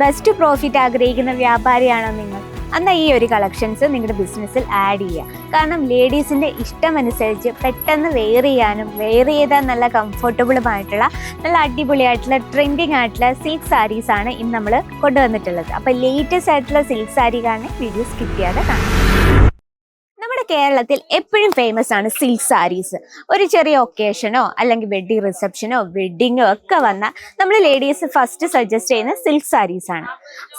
Best profit ആഗ്രഹിക്കുന്ന വ്യാപാരിയാണോ നിങ്ങൾ? എന്നാൽ ഈ ഒരു കളക്ഷൻസ് നിങ്ങളുടെ ബിസിനസ്സിൽ ആഡ് ചെയ്യുക കാരണം ലേഡീസിന്റെ ഇഷ്ടമനുസരിച്ച് പെട്ടെന്ന് വെയർ ചെയ്യാനും വെയർ ചെയ്താൽ നല്ല കംഫർട്ടബിളുമായിട്ടുള്ള നല്ല അടിപൊളിയായിട്ടുള്ള ട്രെൻഡിങ് ആയിട്ടുള്ള സിൽക്ക് സാരീസ് ആണ് ഇന്ന് നമ്മൾ കൊണ്ടുവന്നിട്ടുള്ളത്. അപ്പോൾ ലേറ്റസ്റ്റ് ആയിട്ടുള്ള സിൽക്ക് സാരി കാണാൻ വീഡിയോ സ്കിപ്പ് ചെയ്യാതെ കാണാം. കേരളത്തിൽ എപ്പോഴും ഫേമസ് ആണ് സിൽക്ക് സാരീസ് ഒരു ചെറിയ ഒക്കേഷനോ അല്ലെങ്കിൽ വെഡ്ഡിങ് റിസപ്ഷനോ വെഡ്ഡിങ്ങോ ഒക്കെ വന്നാൽ നമ്മൾ ലേഡീസ് ഫസ്റ്റ് സജസ്റ്റ് ചെയ്യുന്ന സിൽക്ക് സാരീസ് ആണ്.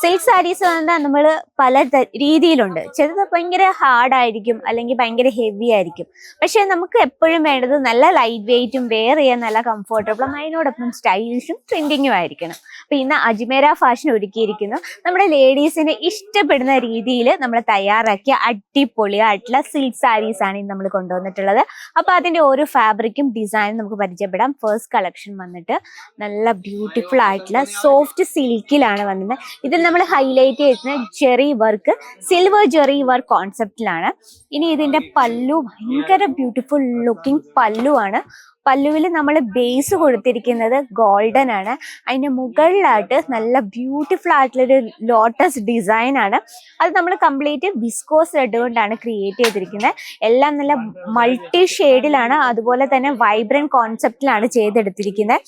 സിൽക്ക് സാരീസ് വന്നാൽ നമ്മൾ പല രീതിയിലുണ്ട്. ചിലത് ഭയങ്കര ഹാർഡായിരിക്കും അല്ലെങ്കിൽ ഭയങ്കര ഹെവി ആയിരിക്കും. പക്ഷേ നമുക്ക് എപ്പോഴും വേണ്ടത് നല്ല ലൈറ്റ് വെയിറ്റും വെയർ ചെയ്യാൻ നല്ല കംഫർട്ടബിളും അതിനോടൊപ്പം സ്റ്റൈലിഷും ട്രെൻഡിങ്ങും ആയിരിക്കണം. അപ്പോൾ ഇന്ന് അജ്മേര ഫാഷൻ ഒരുക്കിയിരിക്കുന്നു. നമ്മുടെ ലേഡീസിന് ഇഷ്ടപ്പെടുന്ന രീതിയിൽ നമ്മൾ തയ്യാറാക്കിയ അടിപൊളിയായിട്ടുള്ള സിൽക്ക് സാരീസ് ആണ് ഇന്ന് നമ്മൾ കൊണ്ടുവന്നിട്ടുള്ളത്. അപ്പൊ അതിന്റെ ഓരോ ഫാബ്രിക്കും ഡിസൈനും നമുക്ക് പരിചയപ്പെടാം. ഫസ്റ്റ് കളക്ഷൻ വന്നിട്ട് നല്ല ബ്യൂട്ടിഫുൾ ആയിട്ടുള്ള സോഫ്റ്റ് സിൽക്കിലാണ് വന്നത് ഇതിൽ നമ്മൾ ഹൈലൈറ്റ് ചെയ്യുന്ന zari work silver zari work കോൺസെപ്റ്റിലാണ് ഇനി ഇതിന്റെ പല്ലു ഭയങ്കര ബ്യൂട്ടിഫുൾ ലുക്കിംഗ് പല്ലു ആണ് പല്ലുവിൽ നമ്മൾ ബേസ് കൊടുത്തിരിക്കുന്നത് ഗോൾഡൻ ആണ്. അതിന്റെ മുകളിലായിട്ട് നല്ല ബ്യൂട്ടിഫുൾ ആയിട്ടുള്ളൊരു ലോട്ടസ് ഡിസൈൻ ആണ്. അത് നമ്മൾ കംപ്ലീറ്റ് ബിസ്കോസ് റെഡ് കൊണ്ടാണ് ക്രിയേറ്റ് ചെയ്തിരിക്കുന്നത്. എല്ലാം നല്ല മൾട്ടി ഷെയ്ഡിലാണ് അതുപോലെ തന്നെ വൈബ്രന്റ് കോൺസെപ്റ്റിലാണ് ചെയ്തെടുത്തിരിക്കുന്നത്.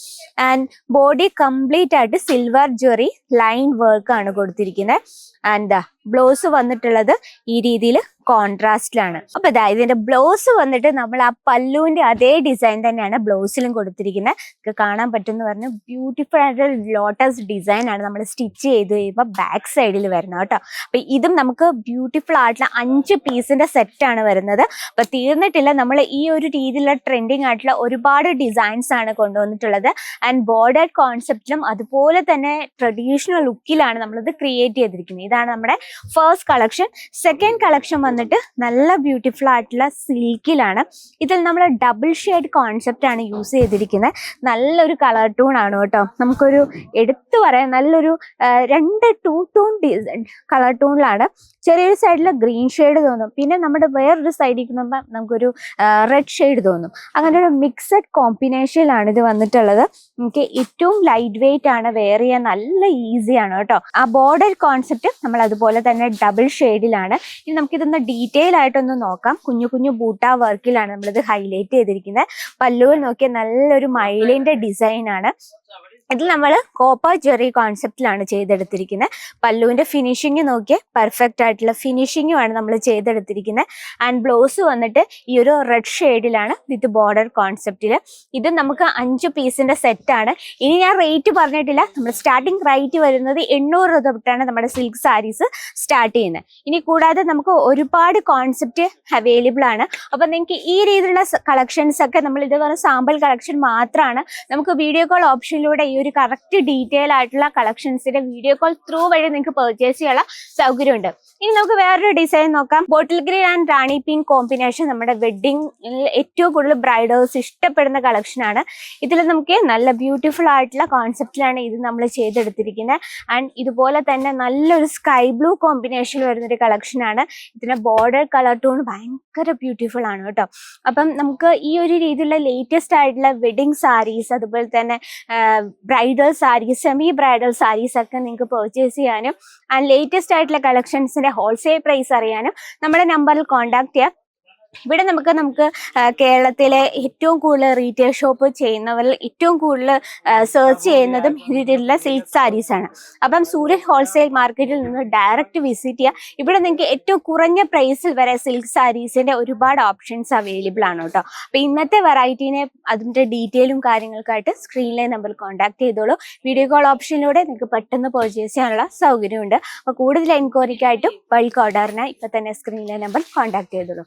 ആൻഡ് ബോഡി കംപ്ലീറ്റ് ആയിട്ട് സിൽവർ ജ്വറി ലൈൻ വർക്ക് ആണ് കൊടുത്തിരിക്കുന്നത്. ആൻഡ് ബ്ലൗസ് വന്നിട്ടുള്ളത് ഈ രീതിയിൽ കോൺട്രാസ്റ്റിലാണ് അപ്പൊ ഇതാ ഇതിന്റെ ബ്ലൗസ് വന്നിട്ട് നമ്മൾ ആ പല്ലുവിന്റെ അതേ ഡിസൈൻ തന്നെയാണ് ബ്ലൗസിലും കൊടുത്തിരിക്കുന്നത്. നിങ്ങൾക്ക് കാണാൻ പറ്റുമെന്ന് പറഞ്ഞു ബ്യൂട്ടിഫുൾ ആയിട്ടുള്ള ലോട്ടസ് ഡിസൈൻ ആണ് നമ്മൾ സ്റ്റിച്ച് ചെയ്ത് കഴിയുമ്പോൾ ബാക്ക് സൈഡിൽ വരുന്നത് കേട്ടോ. അപ്പൊ ഇതും നമുക്ക് ബ്യൂട്ടിഫുൾ ആയിട്ടുള്ള അഞ്ച് പീസിന്റെ സെറ്റ് ആണ് വരുന്നത്. അപ്പൊ തീർന്നിട്ടില്ല നമ്മൾ ഈ ഒരു രീതിയിലുള്ള ട്രെൻഡിങ് ആയിട്ടുള്ള ഒരുപാട് ഡിസൈൻസ് ആണ് കൊണ്ടുവന്നിട്ടുള്ളത്. ആൻഡ് ബോർഡർ കോൺസെപ്റ്റിലും അതുപോലെ തന്നെ ട്രഡീഷണൽ ലുക്കിലാണ് നമ്മളിത് ക്രിയേറ്റ് ചെയ്തിരിക്കുന്നത്. ഇതാണ് നമ്മുടെ ഫസ്റ്റ് കളക്ഷൻ സെക്കൻഡ് കളക്ഷൻ വന്നിട്ട് നല്ല ബ്യൂട്ടിഫുൾ ആയിട്ടുള്ള സിൽക്കിലാണ് ഇതിൽ നമ്മൾ ഡബിൾ ഷെയ്ഡ് കോൺസെപ്റ്റ് ആണ് യൂസ് ചെയ്തിരിക്കുന്നത്. നല്ലൊരു കളർ ടൂൺ ആണ് കേട്ടോ. നമുക്കൊരു എടുത്തു പറയാൻ നല്ലൊരു രണ്ട് ടൂ ടൂൺ കളർ ടൂണിലാണ് ചെറിയൊരു സൈഡിൽ ഗ്രീൻ ഷെയ്ഡ് തോന്നും. പിന്നെ നമ്മുടെ വേറൊരു സൈഡിൽ നോക്കുമ്പോൾ നമുക്കൊരു റെഡ് ഷെയ്ഡ് തോന്നും. അങ്ങനെ ഒരു മിക്സഡ് കോമ്പിനേഷനിലാണ് ഇത് വന്നിട്ടുള്ളത്. നമുക്ക് ഏറ്റവും ലൈറ്റ് വെയിറ്റ് ആണ് വെയർ ചെയ്യാൻ നല്ല ഈസിയാണ് കേട്ടോ. ആ ബോർഡർ കോൺസെപ്റ്റ് നമ്മൾ അതുപോലെ തന്നെ ഡബിൾ ഷെയ്ഡിലാണ് ഇനി നമുക്കിതൊന്ന് ഡീറ്റെയിൽ ആയിട്ടൊന്ന് നോക്കാം. കുഞ്ഞു കുഞ്ഞു ബൂട്ട വർക്കിലാണ് നമ്മളിത് ഹൈലൈറ്റ് ചെയ്തിരിക്കുന്നത്. പല്ലുവിൽ നോക്കിയ നല്ലൊരു മൈലിന്റെ ഡിസൈൻ ആണ്. ഇതിൽ നമ്മൾ കോപ്പർ ജെറി കോൺസെപ്റ്റിലാണ് ചെയ്തെടുത്തിരിക്കുന്നത് പല്ലുവിന്റെ ഫിനിഷിങ് നോക്കിയ പെർഫെക്റ്റ് ആയിട്ടുള്ള ഫിനിഷിങ്ങുമാണ് നമ്മൾ ചെയ്തെടുത്തിരിക്കുന്നത് ആൻഡ് ബ്ലൗസ് വന്നിട്ട് ഈ ഒരു റെഡ് ഷെയ്ഡിലാണ് വിത്ത് ബോർഡർ കോൺസെപ്റ്റിൽ ഇത് നമുക്ക് അഞ്ച് പീസിന്റെ സെറ്റാണ് ഇനി ഞാൻ റേറ്റ് പറഞ്ഞിട്ടില്ല. നമ്മൾ സ്റ്റാർട്ടിംഗ് റേറ്റ് വരുന്നത് എണ്ണൂറ് രൂപ തൊട്ടാണ് നമ്മുടെ സിൽക്ക് സാരീസ് സ്റ്റാർട്ട് ചെയ്യുന്നത് ഇനി കൂടാതെ നമുക്ക് ഒരുപാട് കോൺസെപ്റ്റ് അവൈലബിൾ ആണ്. അപ്പോൾ നിങ്ങൾക്ക് ഈ രീതിയിലുള്ള കളക്ഷൻസ് ഒക്കെ നമ്മൾ ഇതുപോലെ സാമ്പിൾ കളക്ഷൻ മാത്രമാണ് നമുക്ക് വീഡിയോ കോൾ ഓപ്ഷനിലൂടെ ഈ ഒരു കറക്റ്റ് ഡീറ്റെയിൽ ആയിട്ടുള്ള കളക്ഷൻസിന്റെ വീഡിയോ കോൾ ത്രൂ വഴി നിങ്ങൾക്ക് പർച്ചേസ് ചെയ്യാനുള്ള സൗകര്യമുണ്ട്. ഇനി നമുക്ക് വേറൊരു ഡിസൈൻ നോക്കാം. Bottle green and rani pink combination നമ്മുടെ വെഡിങ് ഏറ്റവും കൂടുതൽ ബ്രൈഡേഴ്സ് ഇഷ്ടപ്പെടുന്ന കളക്ഷൻ ആണ്. ഇതിൽ നമുക്ക് നല്ല ബ്യൂട്ടിഫുൾ ആയിട്ടുള്ള കോൺസെപ്റ്റിലാണ് ഇത് നമ്മൾ ചെയ്തെടുത്തിരിക്കുന്നത് ആൻഡ് ഇതുപോലെ തന്നെ നല്ലൊരു സ്കൈ ബ്ലൂ കോമ്പിനേഷൻ വരുന്നൊരു കളക്ഷൻ ആണ്. ഇതിന്റെ ബോർഡർ കളർ ടോൺ ഭയങ്കര ബ്യൂട്ടിഫുൾ ആണ് കേട്ടോ. അപ്പം നമുക്ക് ഈ ഒരു രീതിയിലുള്ള ലേറ്റസ്റ്റ് ആയിട്ടുള്ള വെഡിങ് സാരീസ് അതുപോലെ തന്നെ bridal saris semi bridal saris ഒക്കെ നിങ്ങൾക്ക് പെർച്ചേസ് ചെയ്യാനും ആൻഡ് ലേറ്റസ്റ്റ് ആയിട്ടുള്ള കളക്ഷൻസിന്റെ ഹോൾസെയിൽ പ്രൈസ് അറിയാനും നമ്മുടെ നമ്പറിൽ കോൺടാക്ട് ചെയ്യാം. ഇവിടെ നമുക്ക് നമുക്ക് കേരളത്തിലെ ഏറ്റവും കൂടുതൽ റീറ്റെയിൽ ഷോപ്പ് ചെയ്യുന്നവരിൽ ഏറ്റവും കൂടുതൽ സെർച്ച് ചെയ്യുന്നതും ഇതിലുള്ള സിൽക്ക് സാരീസ് ആണ്. അപ്പം സൂര്യ ഹോൾസെയിൽ മാർക്കറ്റിൽ നിന്ന് ഡയറക്റ്റ് വിസിറ്റ് ചെയ്യുക ഇവിടെ നിങ്ങൾക്ക് ഏറ്റവും കുറഞ്ഞ പ്രൈസിൽ വരെ സിൽക്ക് സാരീസിന്റെ ഒരുപാട് ഓപ്ഷൻസ് അവൈലബിൾ ആണ് കേട്ടോ. അപ്പൊ ഇന്നത്തെ വെറൈറ്റീനെ അതിന്റെ ഡീറ്റെയിലും കാര്യങ്ങൾക്കായിട്ട് സ്ക്രീനിലെ നമ്മൾ കോൺടാക്ട് ചെയ്തോളൂ. വീഡിയോ കോൾ ഓപ്ഷനിലൂടെ നിങ്ങൾക്ക് പെട്ടെന്ന് പർച്ചേസ് ചെയ്യാനുള്ള സൗകര്യമുണ്ട്. അപ്പോൾ കൂടുതൽ എൻക്വയറിക്കായിട്ടും ബൾക്ക് ഓർഡറിനെ ഇപ്പൊ തന്നെ സ്ക്രീനിലെ നമ്പർ കോൺടാക്ട് ചെയ്തോളൂ.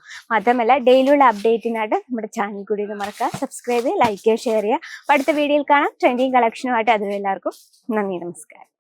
മാത്രമല്ല ഡെയിലിയുള്ള അപ്ഡേറ്റിനായിട്ട് നമ്മുടെ ചാനൽ കൂടി ഒന്ന് മറക്കുക. സബ്സ്ക്രൈബ് ചെയ്യുക ലൈക്ക് ചെയ്യുക ഷെയർ ചെയ്യുക. അടുത്ത വീഡിയോയിൽ കാണാം. ട്രെൻഡിങ് കളക്ഷനുമായിട്ട് അതുവരെ എല്ലാവർക്കും നന്ദി നമസ്കാരം.